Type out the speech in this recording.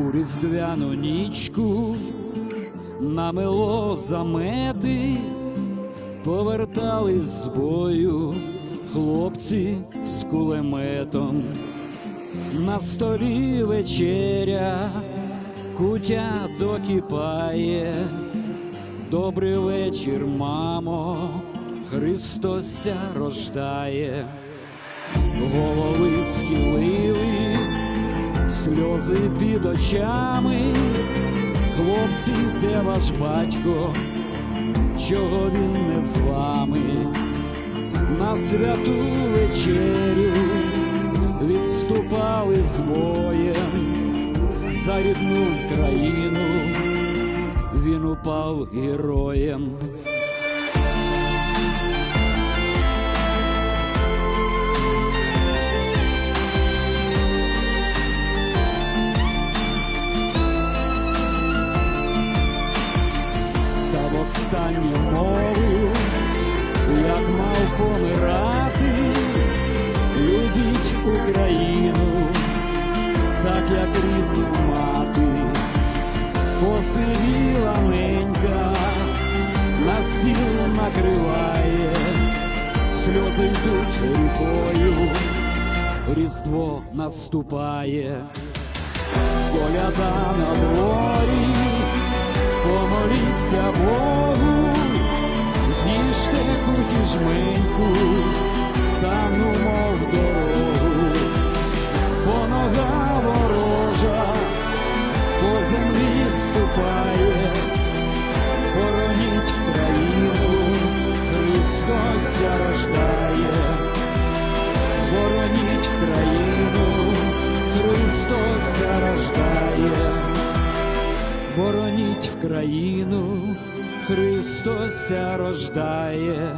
у різдвяну нічку намело замети, повертались з бою хлопці з кулеметом. На столі вечеря, кутя докипає. Добрий вечір, мамо, Христося рождає, голови схилили, сльози під очами, хлопці, де ваш батько, чого він не з вами, на святу вечерю відступали з боєм, за рідну країну. Він упав героєм. Та востаннє мовив, як мав помирати, любіть Україну, так як рідну мати посивіла ненька, на стіл накриває, сльози йдуть рікою, Різдво наступає, коляда на дворі, Помоліться Богу, з'їжте куті жменьку, та ну мов дорогу, бо нога ворожа по землі ступає, бороніть країну, Христос рождає, бороніть країну, Христос рождає, бороніть країну, Христос рождає.